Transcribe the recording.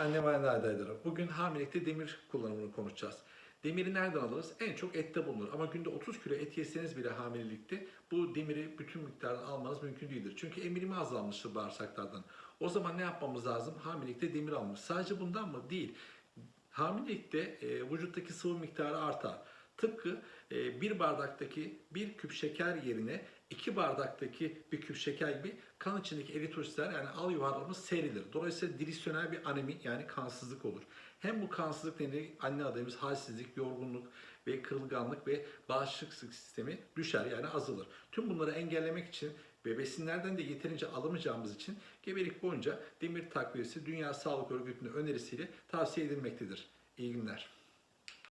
annem anne adayları. Bugün hamilelikte demir kullanımını konuşacağız. Demiri nereden alırız? En çok ette bulunur. Ama günde 30 kilo et yeseniz bile hamilelikte bu demiri bütün miktarda almanız mümkün değildir. Çünkü emirimi azalmıştır bağırsaklardan. O zaman ne yapmamız lazım? Hamilelikte demir almamız. Sadece bundan mı? Değil. Hamilelikte e, vücuttaki sıvı miktarı artar. Tıpkı e, bir bardaktaki bir küp şeker yerine iki bardaktaki bir küp şeker gibi kan içindeki eritrositler yani al yuvarlarımız serilir. Dolayısıyla dirisyonel bir anemi yani kansızlık olur. Hem bu kansızlık nedeniyle anne adayımız halsizlik, yorgunluk ve kırılganlık ve bağışıklık sistemi düşer yani azalır. Tüm bunları engellemek için ve besinlerden de yeterince alamayacağımız için gebelik boyunca demir takviyesi Dünya Sağlık Örgütü'nün önerisiyle tavsiye edilmektedir. İyi günler.